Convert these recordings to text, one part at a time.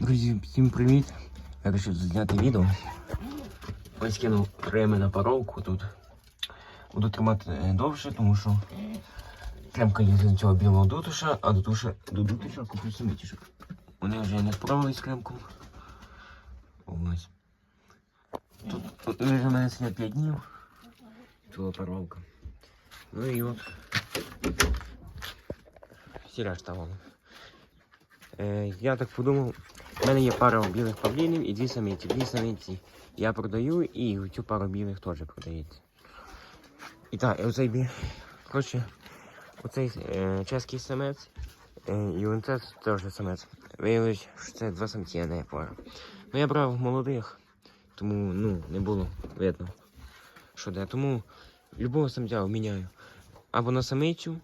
Друзі, всім привіт! Я вирішив зняти відео. Ось кинув реми на паровку тут. Буду тримати е, довше, тому що кремка є з цього білого дутуша, а до душа, до дутуша куплю самітішок. Вони вже не справились з кремком. Ось. Тут, тут вже в мене сидять 5 днів. Тут паровка. Ну і от. Всі решта. Е, я так подумав, в мене є пара білих павлінів і дві самиці. Дві самиці я продаю і цю пару білих теж продається. І так, оцей бі... Коротше, оцей е, чеський самець е, і он це теж самець. Виявилось, що це два самці, а не пара. Ну я брав молодих, тому ну, не було видно, що де. Тому любого самця обміняю або на самицю,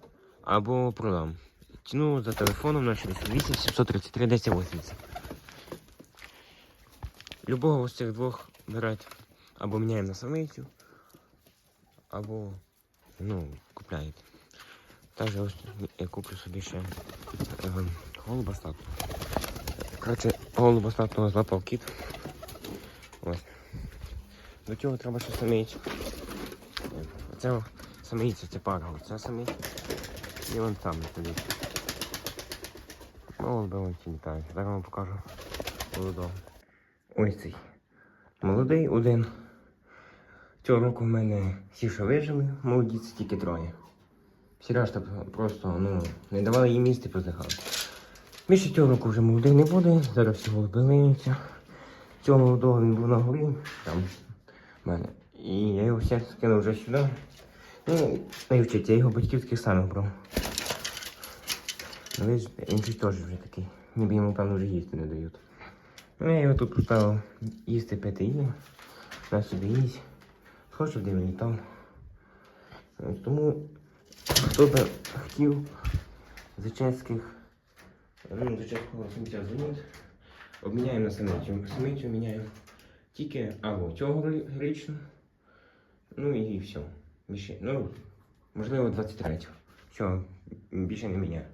або продам. Ціну за телефоном 068 733 1080. Любого з цих двох берете або міняємо на самицю, або ну, купляєте. Також ось я куплю собі ще е, голуба стату. Коротше, голуба статного злапав кіт. Ось. До цього треба ще самицю. Оце самиця, це пара, оце самиця. І вон там стоїть. Голуби вон ці літають. Зараз вам покажу молодого. Ось цей. Молодий один. Цього року в мене всі, що вижили, молоді це тільки троє. Всі решта просто ну, не давали їм місце позихали. Більше цього року вже молодий не буде, зараз всі голуби лиються. Цього молодого він був на горі, там в мене. І я його все скинув вже сюди. Ну, не вчиться, я його батьківських самих брав. Ну, інший теж вже такий. Ніби йому, певно, вже їсти не дають. Ну, я його тут поставив їсти пити їм. На собі їсть. Хочу, де літав. Ось Тому, хто би хотів за чеських, ну, за чеського самця дзвонить, обміняємо на самицю. Самицю міняємо тільки або цього гречну, ну і все. Більше, ну, можливо, 23-го. Все, більше не міняю.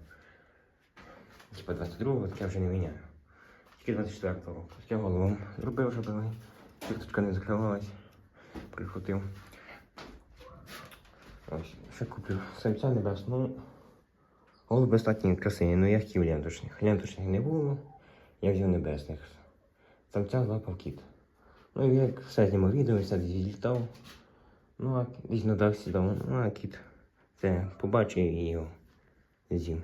Типа 22-го, таке вже не міняю. Тільки 24-го. Я головом зробив, щоб фірточка не закривалась. Прихотив. Ось, ще куплю самця небесного. Голуби остатні красиві, ну я хотів ленточних. Ленточних не було, я взяв небесних. Самця злапав кіт. Ну і як все знімав відео, все літав. Ну, а десь надав сідав, ну а кіт. Це побачив і його з'їв.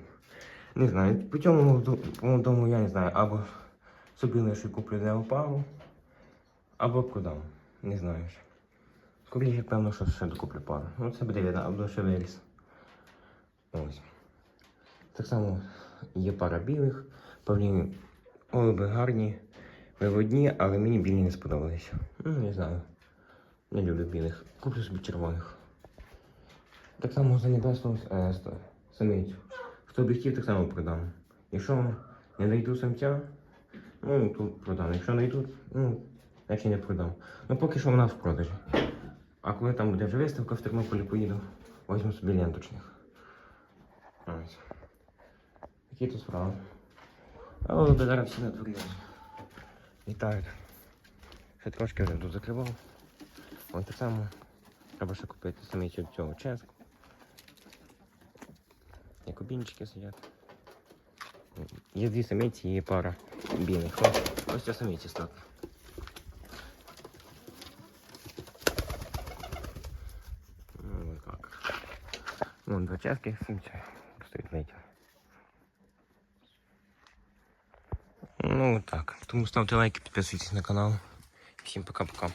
Не знаю, по цьому молодому я не знаю, або собі лише куплю пару, або продам. Не знаю. ще. Скоріше, певно, що ще докуплю пару. Ну це буде видно, або ще виріс. Ось. Так само є пара білих, павліни голуби гарні, виводні, але мені білі не сподобалися. Ну, не знаю. Не люблю білих. Куплю собі червоних. Так само за небесну е, самицю. Хто б хотів, так само продам. Якщо не знайду самця, ну тут продам. Якщо знайду, ну, значить не продам. Ну поки що вона в продажі. А коли там буде вже виставка в Тернополі поїду, візьму собі ленточних. Ось. Такі тут справи. А голуби зараз всі на дворі. Літають. Ще трошки вже тут закривав. Ось так само треба ще купити самицю цього ческу. Якобінчики сидять. Є дві самиці, є пара білих. Ось, ось ця самиці стат. Ну, ось так. Вон два чески, самця. Стоїть третя. Ну, так. Тому ставте лайки, підписуйтесь на канал. Всім пока-пока.